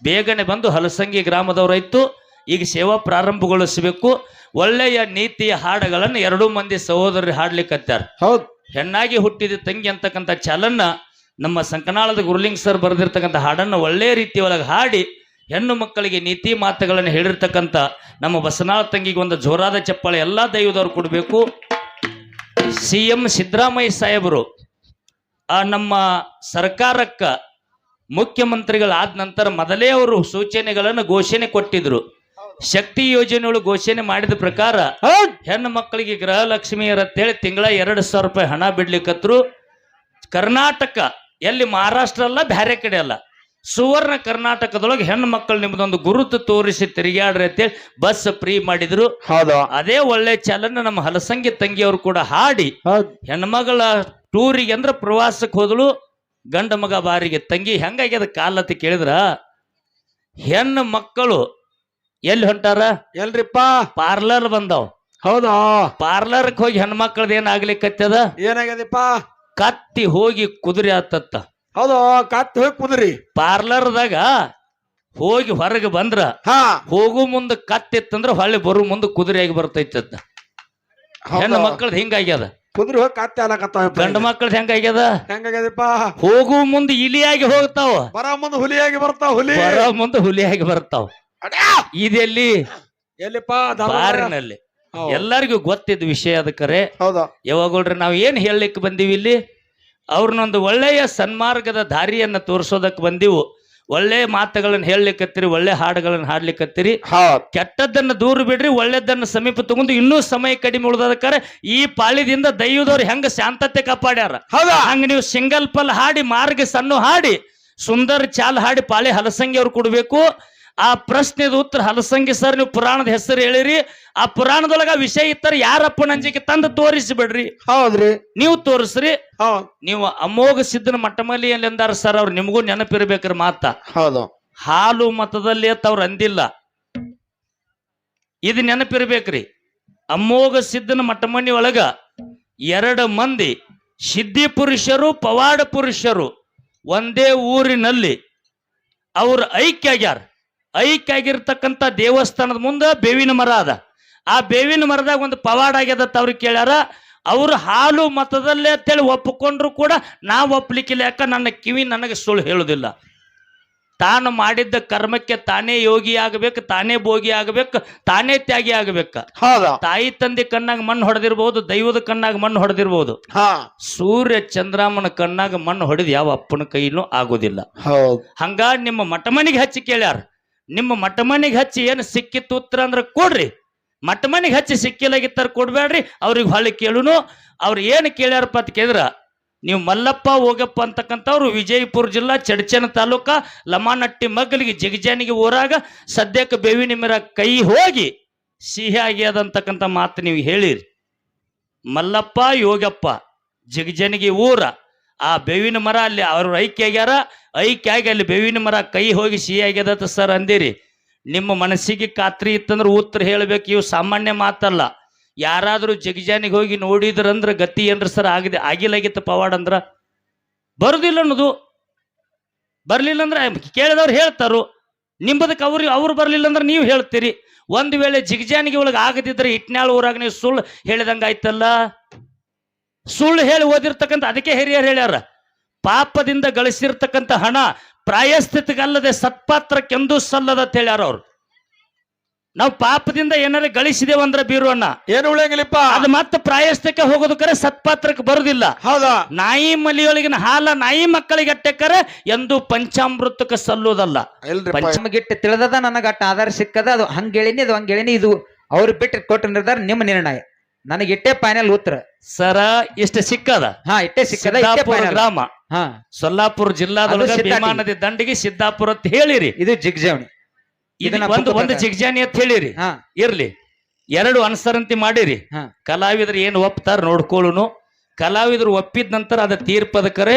ಬೇಗನೆ ಬಂದು ಹಲಸಂಗಿ ಗ್ರಾಮದವರಾಯ್ತು ಈಗ ಸೇವಾ ಪ್ರಾರಂಭಗೊಳಿಸಬೇಕು. ಒಳ್ಳೆಯ ನೀತಿಯ ಹಾಡುಗಳನ್ನು ಎರಡೂ ಮಂದಿ ಸಹೋದರರು ಹಾಡ್ಲಿಕ್ಕತ್ತಾರ ಹೌದು. ಹೆಣ್ಣಾಗಿ ಹುಟ್ಟಿದ ತಂಗಿ ಅಂತಕ್ಕಂಥ ಚಾಲನ್ನ ನಮ್ಮ ಸಂಕನಾಳದ ಗುರುಲಿಂಗ್ ಸರ್ ಬರೆದಿರ್ತಕ್ಕಂಥ ಹಾಡನ್ನು ಒಳ್ಳೆ ರೀತಿ ಒಳಗೆ ಹಾಡಿ ಹೆಣ್ಣು ಮಕ್ಕಳಿಗೆ ನೀತಿ ಮಾತುಗಳನ್ನು ಹೇಳಿರ್ತಕ್ಕಂಥ ನಮ್ಮ ಬಸನಾಳ ತಂಗಿಗೆ ಒಂದು ಜೋರಾದ ಚಪ್ಪಾಳೆ ಎಲ್ಲ ದೈವದವ್ರು ಕೊಡಬೇಕು. ಸಿ ಎಂ ಸಿದ್ದರಾಮಯ್ಯ ಸಾಹೇಬರು ಆ ನಮ್ಮ ಸರ್ಕಾರಕ್ಕ ಮುಖ್ಯಮಂತ್ರಿಗಳಾದ ನಂತರ ಮೊದಲೇ ಅವರು ಸೂಚನೆಗಳನ್ನು ಘೋಷಣೆ ಕೊಟ್ಟಿದ್ರು. ಶಕ್ತಿ ಯೋಜನೆಗಳು ಘೋಷಣೆ ಮಾಡಿದ ಪ್ರಕಾರ ಹೆಣ್ಣು ಮಕ್ಕಳಿಗೆ ಗೃಹಲಕ್ಷ್ಮಿಯರ ಅಂತೇಳಿ ತಿಂಗಳ ಎರಡು ಸಾವಿರ ರೂಪಾಯಿ ಹಣ ಬಿಡ್ಲಿಕ್ಕತ್ರು ಕರ್ನಾಟಕ ಎಲ್ಲಿ ಮಹಾರಾಷ್ಟ್ರ ಅಲ್ಲ ಬ್ಯಾರೆ ಕಡೆ ಅಲ್ಲ. ಸುವರ್ಣ ಕರ್ನಾಟಕದೊಳಗೆ ಹೆಣ್ಣು ಮಕ್ಕಳು ನಿಮ್ದೊಂದು ಗುರುತು ತೋರಿಸಿ ತಿರುಗಾಡ್ರಿ ಅಂತೇಳಿ ಬಸ್ ಫ್ರೀ ಮಾಡಿದ್ರು. ಹೌದು. ಅದೇ ಒಳ್ಳೆ ಚಲನೆ ನಮ್ಮ ಹಲಸಂಗಿ ತಂಗಿಯವರು ಕೂಡ ಹಾಡಿ. ಹೆಣ್ಮಗಳ ಟೂರಿಗೆ ಅಂದ್ರೆ ಪ್ರವಾಸಕ್ಕೆ ಹೋದಳು ಗಂಡ ಮಗ ಬಾರಿಗೆ ತಂಗಿ ಹೆಂಗಾಗ್ಯದ ಕಾಲತ್ತಿ ಕೇಳಿದ್ರ. ಹೆಣ್ಣು ಮಕ್ಕಳು ಎಲ್ಲಿ ಹೊಂಟಾರ? ಎಲ್ರಿಪ್ಪ? ಪಾರ್ಲರ್ ಬಂದವ್. ಹೌದಾ? ಪಾರ್ಲರ್ ಹೋಗಿ ಹೆಣ್ಮಕ್ಳದ್ ಏನ್ ಆಗ್ಲಿಕ್ಕತ್ತದ ಏನಾಗ್ಯದಪ್ಪ? ಕತ್ತಿ ಹೋಗಿ ಕುದುರೆ ಆತತ್ತ. ಹೌದು? ಕತ್ತಿ ಹೋಗಿ ಕುದುರಿ? ಪಾರ್ಲರ್ದಾಗ ಹೋಗಿ ಹೊರಗೆ ಬಂದ್ರ ಹಾ. ಹೋಗು ಮುಂದ ಕತ್ತಿತ್ತಂದ್ರ ಹೊಳ್ಳಿ ಬರು ಮುಂದ ಕುದುರೆಯಾಗಿ ಬರ್ತೈತದ ಹೆಣ್ಣು. ಮಕ್ಕಳದ್ ಹಿಂಗಾಗ್ಯದ. ಕುದುರೆ ಹೋಗಿ ಕತ್ತೆ ಅಲಕತ್ತಾವ ಗಂಡ ಮಕ್ಕಳದ್ ಹೆಂಗಾಗ್ಯದ? ಹೆಂಗಾಗ್ಯದಪ್ಪ? ಹೋಗು ಮುಂದ ಇಲಿಯಾಗಿ ಹೋಗ್ತಾವ. ಬರ ಮುಂದ ಹುಲಿಯಾಗಿ ಬರ್ತಾವ ಹುಲಿ. ಬರ ಮುಂದ ಹುಲಿಯಾಗಿ ಬರ್ತಾವ! ಇದೆಲ್ಲಿ? ಎಲ್ಲಿಪ್ಪ? ಬಾರಿನಲ್ಲಿ. ಎಲ್ಲರಿಗೂ ಗೊತ್ತಿದ್ದ ವಿಷಯ ಅದ ಕರೆ. ಹೌದು. ಯಾವಾಗಳ್ರಿ ನಾವು ಏನ್ ಹೇಳಲಿಕ್ಕೆ ಬಂದೀವಿ ಇಲ್ಲಿ? ಅವ್ರನ್ನೊಂದು ಒಳ್ಳೆಯ ಸನ್ಮಾರ್ಗದ ದಾರಿಯನ್ನ ತೋರಿಸೋದಕ್ಕೆ ಬಂದಿವು. ಒಳ್ಳೆ ಮಾತುಗಳನ್ನ ಹೇಳಲಿಕ್ಕತ್ತೀರಿ ಒಳ್ಳೆ ಹಾಡುಗಳನ್ನ ಹಾಡ್ಲಿಕ್ಕತ್ತೀರಿ ಹೌದು. ಕೆಟ್ಟದ್ದನ್ನ ದೂರ ಬಿಡ್ರಿ ಒಳ್ಳೆದನ್ನ ಸಮೀಪ ತಗೊಂಡು ಇನ್ನೂ ಸಮಯ ಕಡಿಮೆ ಉಳ್ದದಕ್ಕಾರ ಈ ಪಾಳಿದಿಂದ ದೈವದವ್ರು ಹೆಂಗ ಶಾಂತತೆ ಕಾಪಾಡ್ಯಾರ? ಹೌದಾ. ಹಂಗ ನೀವು ಸಿಂಗಲ್ ಪಲ್ ಹಾಡಿ ಮಾರ್ಗ ಸಣ್ಣ ಹಾಡಿ ಸುಂದರ ಚಾಲ್ ಹಾಡಿ ಪಾಳಿ ಹಲಸಂಗಿ ಅವ್ರು ಕೊಡ್ಬೇಕು. ಆ ಪ್ರಶ್ನೆದ ಉತ್ತರ ಹಲಸಂಗಿ ಸರ್ ನೀವು ಪುರಾಣದ ಹೆಸರು ಹೇಳಿರಿ ಆ ಪುರಾಣದೊಳಗ ವಿಷಯ ಇತ್ತರ ಯಾರಪ್ಪ ನಂಜಿಕೆ ತಂದು ತೋರಿಸಿ ಬಿಡ್ರಿ ಹೌದ್ರಿ. ನೀವು ತೋರಿಸ್ರಿ. ನೀವು ಅಮೋಘ ಸಿದ್ಧನ ಮಟ್ಟಮಲ್ಲಿ ಎಂದಾರ ಸರ್ ಅವ್ರು ನಿಮಗೂ ನೆನಪಿರ್ಬೇಕ್ರಿ ಮಾತ. ಹೌದು. ಹಾಲು ಮತದಲ್ಲಿ ಅಂತ ಅವ್ರು ಅಂದಿಲ್ಲ. ಇದು ನೆನಪಿರ್ಬೇಕ್ರಿ. ಅಮೋಘ ಸಿದ್ಧನ ಮಟ್ಟಮನಿ ಒಳಗ ಎರಡು ಮಂದಿ ಸಿದ್ಧಿ ಪುರುಷರು ಪವಾಡ ಪುರುಷರು ಒಂದೇ ಊರಿನಲ್ಲಿ ಅವ್ರ ಐಕ್ಯ ಆಗ್ಯಾರ ಐಕ್ಯ ಆಗಿರ್ತಕ್ಕಂಥ ದೇವಸ್ಥಾನದ ಮುಂದೆ ಬೇವಿನ ಮರ ಅದ. ಆ ಬೇವಿನ ಮರದಾಗ ಒಂದು ಪವಾಡ ಆಗ್ಯದ ಅವ್ರಿಗೆ ಕೇಳ್ಯಾರ ಅವರು ಹಾಲು ಮತದಲ್ಲೇ ಅಂತೇಳಿ ಒಪ್ಪಿಕೊಂಡ್ರು ಕೂಡ ನಾ ಒಪ್ಲಿಕ್ಕಿಲ್ಲ ಯಾಕ ನನ್ನ ಕಿವಿ ನನಗೆ ಸುಳ್ಳು ಹೇಳುದಿಲ್ಲ. ತಾನು ಮಾಡಿದ್ದ ಕರ್ಮಕ್ಕೆ ತಾನೇ ಯೋಗಿ ಆಗಬೇಕು ತಾನೇ ಭೋಗಿ ಆಗಬೇಕು ತಾನೇ ತ್ಯಾಗಿ ಆಗಬೇಕು. ತಾಯಿ ತಂದೆ ಕಣ್ಣಾಗ ಮಣ್ಣು ಹೊಡೆದಿರ್ಬಹುದು ದೈವದ ಕಣ್ಣಾಗ ಮಣ್ಣು ಹೊಡೆದಿರ್ಬಹುದು ಹಾ. ಸೂರ್ಯ ಚಂದ್ರಾಮನ ಕಣ್ಣಾಗ ಮಣ್ಣು ಹೊಡೆದು ಯಾವ ಅಪ್ಪನ ಕೈಲೂ ಆಗೋದಿಲ್ಲ. ಹೌದು. ಹಂಗ ನಿಮ್ಮ ಮಠಮನಿಗೆ ಹಚ್ಚಿ ಕೇಳ್ಯಾರ. ನಿಮ್ಮ ಮಠಮನಿಗೆ ಹಚ್ಚಿ ಏನು ಸಿಕ್ಕಿತ್ತು ಉತ್ತರ ಅಂದ್ರೆ ಕೊಡ್ರಿ. ಮಠಮನಿಗೆ ಹಚ್ಚಿ ಸಿಕ್ಕಿಲ್ಲಾಗಿತ್ತಾರ ಕೊಡ್ಬೇಡ್ರಿ. ಅವ್ರಿಗೆ ಹೊಳ್ಳಿ ಕೇಳುನು. ಅವ್ರು ಏನು ಕೇಳ್ಯಾರಪ್ಪ ಅಂತ ಕೇಳಿದ್ರ, ನೀವು ಮಲ್ಲಪ್ಪ, ಹೋಗಪ್ಪ ಅಂತಕ್ಕಂಥವ್ರು ವಿಜಯಪುರ ಜಿಲ್ಲಾ, ಚಡಚನ ತಾಲೂಕ, ಲಮಾನಟ್ಟಿ, ಮಗ್ಗಲಿಗೆ, ಜಿಗಜಾನಿಗೆ ಊರಾಗ ಸದ್ಯಕ್ಕೆ ಬೇವಿನ ಮೇರ ಕೈ ಹೋಗಿ ಸಿಹಿ ಆಗ್ಯದಂತಕ್ಕಂಥ ಮಾತು ನೀವು ಹೇಳಿರಿ. ಮಲ್ಲಪ್ಪ, ಯೋಗಪ್ಪ, ಜಿಗಜನಿಗೆ ಊರ ಆ ಬೇವಿನ ಮರ ಅಲ್ಲಿ ಅವರು ಐಕ್ಯ ಆಗ್ಯಾರ ಐಕ್ಯ ಆಗಿ ಅಲ್ಲಿ ಬೇವಿನ ಮರ ಕೈ ಹೋಗಿ ಸಿಹಿ ಆಗ್ಯದ ಸರ್ ಅಂದಿರಿ. ನಿಮ್ಮ ಮನಸ್ಸಿಗೆ ಖಾತ್ರಿ ಇತ್ತಂದ್ರೆ ಉತ್ತರ ಹೇಳ್ಬೇಕು, ಇವು ಸಾಮಾನ್ಯ ಮಾತಲ್ಲ. ಯಾರಾದರೂ ಜಗಜಾನಿಗೆ ಹೋಗಿ ನೋಡಿದ್ರಂದ್ರೆ ಗತಿ ಏನ್ರ ಸರ್ ಆಗಿದೆ ಆಗಿಲ್ಲಾಗಿತ್ತು ಪವಾಡ ಅಂದ್ರ? ಬರುದಿಲ್ಲ ಅನ್ನೋದು. ಬರ್ಲಿಲ್ಲ ಅಂದ್ರೆ ಕೇಳಿದವ್ರು ಹೇಳ್ತಾರು. ನಿಂಬದಕ್ಕೆ ಅವ್ರಿ, ಅವ್ರು ಬರ್ಲಿಲ್ಲ ಅಂದ್ರೆ ನೀವು ಹೇಳ್ತೀರಿ. ಒಂದು ವೇಳೆ ಜಿಗಜಾನಿಗೆ ಒಳಗೆ ಆಗದಿದ್ರೆ ಇಟ್ನಾಳ್ ಊರಾಗ ನೀವು ಸುಳ್ಳು ಹೇಳಿದಂಗ ಆಯ್ತಲ್ಲ ಸುಳ್ಳು ಹೇಳಿ ಓದಿರ್ತಕ್ಕಂಥ ಅದಕ್ಕೆ ಹಿರಿಯರು ಹೇಳ್ಯಾರ ಪಾಪದಿಂದ ಗಳಿಸಿರ್ತಕ್ಕಂಥ ಹಣ ಪ್ರಾಯಸ್ಥಿತಿಗಲ್ಲದೆ ಸತ್ಪಾತ್ರಕ್ಕೆಂದೂ ಸಲ್ಲದ ಅಂತ ಹೇಳ್ಯಾರ ಅವ್ರು. ನಾವು ಪಾಪದಿಂದ ಏನಾರ ಗಳಿಸಿದೇವ ಬೀರು ಬೀರುವಣ್ಣ ಏನು ಉಳಿಯಂಗಿಲ್ಲಪ್ಪ ಅದು ಮತ್ತೆ ಪ್ರಾಯಸ್ಥಕ್ಕೆ ಹೋಗೋದಕ್ಕರೆ ಸತ್ಪಾತ್ರಕ್ಕೆ ಬರುದಿಲ್ಲ. ಹೌದಾ? ನಾಯಿ ಮಲಿಯೊಳಗಿನ ಹಾಲ ನಾಯಿ ಮಕ್ಕಳಿಗೆ ಅಟ್ಟಕ್ಕರೆ ಎಂದು ಪಂಚಾಮೃತಕ್ಕೆ ಸಲ್ಲುವುದಲ್ಲ. ಪಂಚಮಗಿಟ್ಟು ಪಂಚ- ತಿಳಿದದ ನನಗೆ ಅಟ್ಟ ಆಧಾರ ಸಿಕ್ಕದ ಅದು ಹಂಗ ಹೇಳಿನಿ ಅದು ಹಂಗೇಳಿನಿ ಇದು ಅವ್ರು ಬಿಟ್ಟು ಕೊಟ್ಟ ನಿರ್ಧಾರ ನಿಮ್ಮ ನಿರ್ಣಯ. ನನಗೆ ಇಟ್ಟೆ ಫೈನಲ್ ಉತ್ತರ. ಸರ ಇಷ್ಟ ಸಿಕ್ಕದ? ಹಾ ಇಟ್ಟೆ ಸಿಕ್ಕದ ಇಟ್ಟೆ ಸಿದ್ದಾಪುರ ಫೈನಲ್ ಗ್ರಾಮ. ಹಾ. ಸೊಲ್ಲಾಪುರ ಜಿಲ್ಲಾದೊಳಗ ಅದು ಸಿದ್ದಾಟಿ. ಭೀಮಾ ನದಿ ದಂಡಿಗೆ ಸಿದ್ದಾಪುರ ಅಂತ ಹೇಳಿರಿ. ಇದು ಜಿಗ್ಜಾವಣಿ. ಇದು ಇದನ್ನ ಒಂದು ಜಿಗ್ಜಾಣಿ ಒಂದು ಪ್ರಕಾರ. ಜಿಗ್ಜಾನಿ ಅಂತ ಹೇಳಿರಿ. ಹಾ. ಇರ್ಲಿ. ಎರಡು ಅನುಸರಂತಿ ಮಾಡಿರಿ. ಹಾ. ಕಲಾವಿದರು ಏನು ಒಪ್ತಾರ ನೋಡ್ಕೊಳ್ಳುನು ಕಲಾವಿದರು ಒಪ್ಪಿದ ನಂತರ ಅದ ತೀರ್ಪದಕರೆ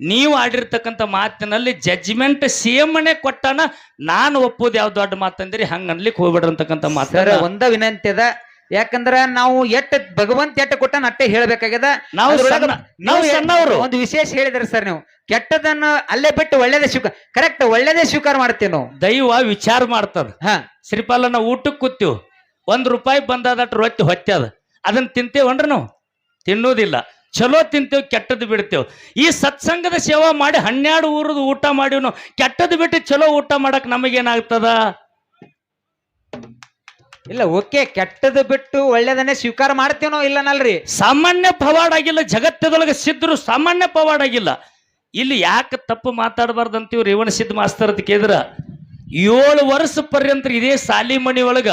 ನೀವು ಆಡಿರ್ತಕ್ಕಂಥ ಮಾತಿನಲ್ಲಿ ಜಡ್ಜ್ಮೆಂಟ್ ಸೇಮನೆ ಕೊಟ್ಟಾನ ನಾನು ಒಪ್ಪೋದು ಯಾವ ದೊಡ್ಡ ಮಾತಂದಿರಿ? ಹಂಗ ಅನ್ಲಿಕ್ಕೆ ಹೋಗ್ಬೇಡ್ರಿ ಅಂತಕ್ಕಂಥ ಸರ್ ಒಂದ ವಿನಂತಿ ಅದ. ಯಾಕಂದ್ರ ನಾವು ಎಟ್ಟ ಭಗವಂತ ಎಟ್ಟ ಕೊಟ್ಟ ಅಟ್ಟೆ ಹೇಳ್ಬೇಕಾಗ್ಯದ. ನಾವು ಅದ್ರೊಳಗ ಸಣ್ಣ- ನಾವು ನೀವು ಸಣ್ಣವರು. ಒಂದು ವಿಶೇಷ ಹೇಳಿದ್ರಿ ಸರ್ ನೀವು. ಕೆಟ್ಟದನ್ನ ಅಲ್ಲೇ ಬಿಟ್ಟು ಒಳ್ಳೇದೇ ಸ್ವೀಕಾರ ಕರೆಕ್ಟ್ ಒಳ್ಳೇದೇ ಸ್ವೀಕಾರ ಮಾಡ್ತೇವೆ ನಾವು. ದೈವ ವಿಚಾರ ಮಾಡ್ತದ. ಹ. ಶ್ರೀಪಾಲ ನಾವು ಊಟಕ್ಕೆ ಕೂತೀವಿ. ಒಂದ್ ರೂಪಾಯಿ ಬಂದಾದಟ್ಟು ರೊಟ್ಟಿ ಹೊತ್ತದ ಅದನ್ನ ತಿಂತೇವನ್ರಿ ನಾವು? ತಿನ್ನೋದಿಲ್ಲ. ಚಲೋ ತಿಂತೇವೆ ಕೆಟ್ಟದ್ದು ಬಿಡ್ತೇವೆ. ಈ ಸತ್ಸಂಗದ ಸೇವಾ ಮಾಡಿ ಹನ್ನೆರಡು ಊರದ ಊಟ ಮಾಡಿವ್ ನಾವು ಕೆಟ್ಟದ್ದು ಬಿಟ್ಟು ಚಲೋ ಊಟ ಮಾಡಕ್ ನಮಗೇನಾಗ್ತದ? ಇಲ್ಲ ಓಕೆ ಕೆಟ್ಟದ ಬಿಟ್ಟು ಒಳ್ಳೇದನ್ನೇ ಸ್ವೀಕಾರ ಮಾಡ್ತೀವಿ ನಾವು ಇಲ್ಲನಲ್ರಿ? ಸಾಮಾನ್ಯ ಪವಾಡ್ ಆಗಿಲ್ಲ ಜಗತ್ತದೊಳಗೆ ಸಿದ್ಧರು ಸಾಮಾನ್ಯ ಪವಾಡ್ ಆಗಿಲ್ಲ ಇಲ್ಲಿ ಯಾಕೆ ತಪ್ಪು ಮಾತಾಡಬಾರ್ದಂತೀವಿ ರೇವಣ ಸಿದ್ಧ ಮಾಸ್ತರ್ ಕೇಳಿದ್ರ? ಏಳು ವರ್ಷ ಪರ್ಯಂತ ಇದೇ ಸಾಲಿ ಮನಿ ಒಳಗ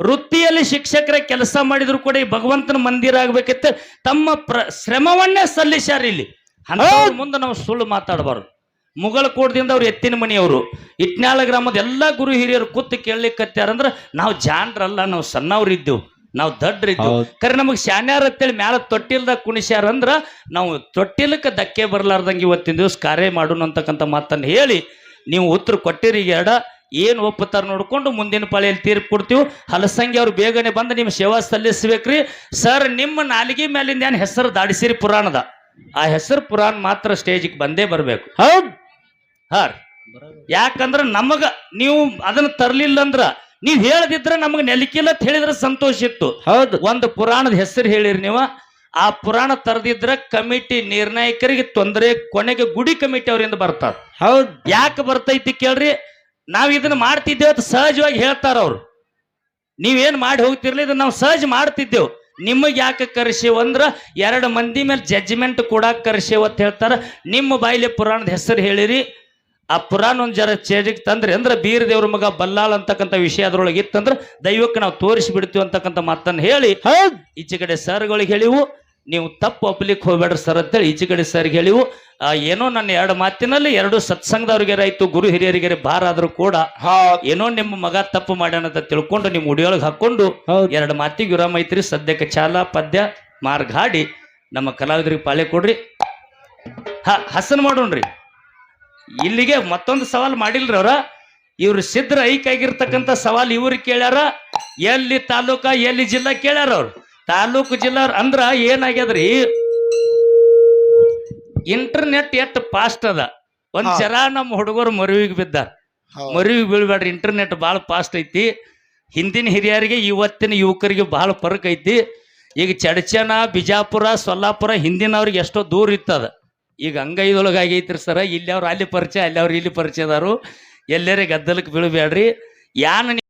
ವೃತ್ತಿಯಲ್ಲಿ ಶಿಕ್ಷಕರ ಕೆಲಸ ಮಾಡಿದ್ರು ಕೂಡ ಈ ಭಗವಂತನ ಮಂದಿರ ಆಗ್ಬೇಕಿತ್ತು. ತಮ್ಮ ಪ್ರ ಶ್ರಮವನ್ನೇ ಸಲ್ಲಿಸ್ಯಾರ ಇಲ್ಲಿ. ಹಣ ಮುಂದೆ ನಾವು ಸುಳ್ಳು ಮಾತಾಡಬಾರ್ದು. ಮುಗಳ ಕೋಟದಿಂದ ಅವ್ರು ಎತ್ತಿನ ಮನೆಯವರು ಇಟ್ನಾಳ ಗ್ರಾಮದ ಎಲ್ಲ ಗುರು ಹಿರಿಯರು ಕೂತು ಕೇಳಲಿಕ್ಕತ್ಯಾರಂದ್ರ ನಾವು ಜಾಣರಲ್ಲ ನಾವು ಸಣ್ಣವ್ರು ಇದ್ದೇವು ನಾವು ದಡ್ರಿದ್ದೆವು. ಕರೆ ನಮಗೆ ಶಾನ್ಯಾರ ಅಂತೇಳಿ ಮ್ಯಾಲ ತೊಟ್ಟಿಲ್ದಾಗ ಕುಣಿಸ್ಯಾರ ಅಂದ್ರೆ ನಾವು ತೊಟ್ಟಿಲಕ್ಕೆ ಧಕ್ಕೆ ಬರಲಾರ್ದಂಗೆ ಇವತ್ತಿನ ದಿವಸ ಕಾರ್ಯ ಮಾಡೋಣ ಅಂತಕ್ಕಂಥ ಮಾತನ್ನು ಹೇಳಿ ನೀವು ಉತ್ತರ ಕೊಟ್ಟಿರಿ ಎರಡ ಏನು ಒಪ್ಪುತ್ತಾರೆ ನೋಡಿಕೊಂಡು ಮುಂದಿನ ಪಾಳಿಯಲ್ಲಿ ತೀರ್ಪು ಕೊಡ್ತೀವಿ. ಹಲಸಂಗಿ ಅವ್ರು ಬೇಗನೆ ಬಂದು ನಿಮ್ಮ ಸೇವಾ ಸಲ್ಲಿಸ್ಬೇಕ್ರಿ. ಸರ್ ನಿಮ್ಮ ನಾಲಿಗೆ ಮೇಲಿಂದ ಏನು ಹೆಸರು ದಾಡಿಸಿರಿ ಪುರಾಣದ? ಆ ಹೆಸರು ಪುರಾಣ ಮಾತ್ರ ಸ್ಟೇಜಿಗೆ ಬಂದೇ ಬರಬೇಕು. ಹೌದ್. ಹಾ. ಯಾಕಂದ್ರ ನಮಗ ನೀವು ಅದನ್ನ ತರ್ಲಿಲ್ಲ ಅಂದ್ರ ನೀವ್ ಹೇಳದಿದ್ರ ನಮಗ್ ನೆಲಕಿಲ್ಲ ಅಂತ ಹೇಳಿದ್ರೆ ಸಂತೋಷ ಇತ್ತು. ಹೌದು. ಒಂದು ಪುರಾಣದ ಹೆಸರು ಹೇಳಿರಿ ನೀವು. ಆ ಪುರಾಣ ತರದಿದ್ರ ಕಮಿಟಿ ನಿರ್ಣಾಯಕರಿಗೆ ತೊಂದರೆ ಕೊನೆಗೆ ಗುಡಿ ಕಮಿಟಿ ಅವರಿಂದ ಬರ್ತಾರ. ಹೌದ್. ಯಾಕೆ ಬರ್ತೈತಿ ಕೇಳ್ರಿ ನಾವ್ ಇದನ್ನ ಮಾಡ್ತಿದ್ದೇವೆ ಅಂತ ಸಹಜವಾಗಿ ಹೇಳ್ತಾರ ಅವ್ರು. ನೀವೇನ್ ಮಾಡಿ ಹೋಗ್ತಿರ್ಲಿ ಇದನ್ನ ನಾವು ಸಹಜ ಮಾಡ್ತಿದ್ದೇವೆ. ನಿಮಗೆ ಯಾಕೆ ಕರೆಸೇವ್ ಅಂದ್ರ ಎರಡು ಮಂದಿ ಮೇಲೆ ಜಡ್ಜ್ಮೆಂಟ್ ಕೊಡಾಕ್ ಕರೆಸೇವ್ ಅಂತ ಹೇಳ್ತಾರ. ನಿಮ್ಮ ಬಾಯಿಲೆ ಪುರಾಣದ ಹೆಸರು ಹೇಳಿರಿ. ಆ ಪುರಾಣ ಒಂದು ಜರ ಚೇಜಿಗೆ ತಂದ್ರೆ ಅಂದ್ರೆ ಬೀರ್ ದೇವ್ರ ಮಗ ಬಲ್ಲಾಳ್ ಅಂತಕ್ಕಂಥ ವಿಷಯ ಅದ್ರೊಳಗೆ ಇತ್ತಂದ್ರೆ ದೈವಕ್ಕೆ ನಾವು ತೋರಿಸಿ ಬಿಡ್ತೀವಿ ಅಂತಕ್ಕಂಥ ಮಾತನ್ನು ಹೇಳಿ ಈಚೆಗಡೆ ಈಚೆ ಕಡೆ ಸರ್ಗಳಿಗೆ ಹೇಳಿವು ನೀವು ತಪ್ಪು ಒಪ್ಲಿಕ್ಕೆ ಹೋಗ್ಬೇಡ್ರಿ ಸರ್ ಅಂತೇಳಿ ಈಚೆ ಕಡೆ ಸರ್ಗೆ ಹೇಳಿವು. ಏನೋ ನನ್ನ ಎರಡು ಮಾತಿನಲ್ಲಿ ಎರಡು ಸತ್ಸಂಗದವ್ರಿಗೆ ಆಯ್ತು ಗುರು ಹಿರಿಯರಿಗೆ ಭಾರ ಆದ್ರೂ ಕೂಡ ಏನೋ ನಿಮ್ಮ ಮಗ ತಪ್ಪು ಮಾಡ್ಯಾನ ಅಂತ ತಿಳ್ಕೊಂಡು ನಿಮ್ಮ ಉಡಿಯೊಳಗೆ ಹಾಕೊಂಡು ಎರಡು ಮಾತಿಗೆ ವಿರಾಮ ಐತ್ರಿ. ಸದ್ಯಕ್ಕೆ ಚಾಲ ಪದ್ಯ ಮಾರ್ಗ ಹಾಡಿ ನಮ್ಮ ಕಲಾವಿದರಿಗೆ ಪಾಳೆ ಕೊಡ್ರಿ. ಹ ಹಸನ್ ಮಾಡೋಣ್ರಿ. ಇಲ್ಲಿಗೆ ಮತ್ತೊಂದು ಸವಾಲ್ ಮಾಡಿಲ್ರಿ ಅವ್ರ? ಇವ್ರು ಸಿದ್ರ ಐಕಾಗಿರ್ತಕ್ಕಂಥ ಸವಾಲ್ ಇವ್ರಿಗೆ ಕೇಳ್ಯಾರ ಎಲ್ಲಿ ತಾಲೂಕ ಎಲ್ಲಿ ಜಿಲ್ಲಾ ಕೇಳ್ಯಾರ ಅವ್ರು? ತಾಲೂಕು ಜಿಲ್ಲಾ ಅಂದ್ರ ಏನಾಗ್ಯದ್ರಿ? ಇಂಟರ್ನೆಟ್ ಎಷ್ಟು ಫಾಸ್ಟ್ ಅದ. ಒಂದ್. ಜರ ನಮ್ಮ ಹುಡುಗರು ಮರುವಿಗೆ ಬಿದ್ದಾರ. ಮರುವಿಗೆ ಬೀಳ್ಬೇಡ್ರಿ ಇಂಟರ್ನೆಟ್ ಭಾಳ ಫಾಸ್ಟ್ ಐತಿ. ಹಿಂದಿನ ಹಿರಿಯರಿಗೆ ಇವತ್ತಿನ ಯುವಕರಿಗೆ ಬಹಳ ಫರಕ್ ಐತಿ. ಈಗ ಚಡಚನ ಬಿಜಾಪುರ ಸೊಲ್ಲಾಪುರ ಹಿಂದಿನವ್ರಿಗೆ ಎಷ್ಟೋ ದೂರ ಇತ್ತದ. ಈಗ ಅಂಗೈದೊಳಗೆ ಆಗೈತ್ರಿ ಸರ. ಇಲ್ಲಿ ಅವ್ರು ಅಲ್ಲಿ ಪರಿಚಯ, ಅಲ್ಲಿ ಅವ್ರು ಇಲ್ಲಿ ಪರಿಚಯದಾರು ಎಲ್ಲರೇ ಗದ್ದಲಕ್ಕೆ ಬೀಳಬೇಡ್ರಿ. ಯಾನ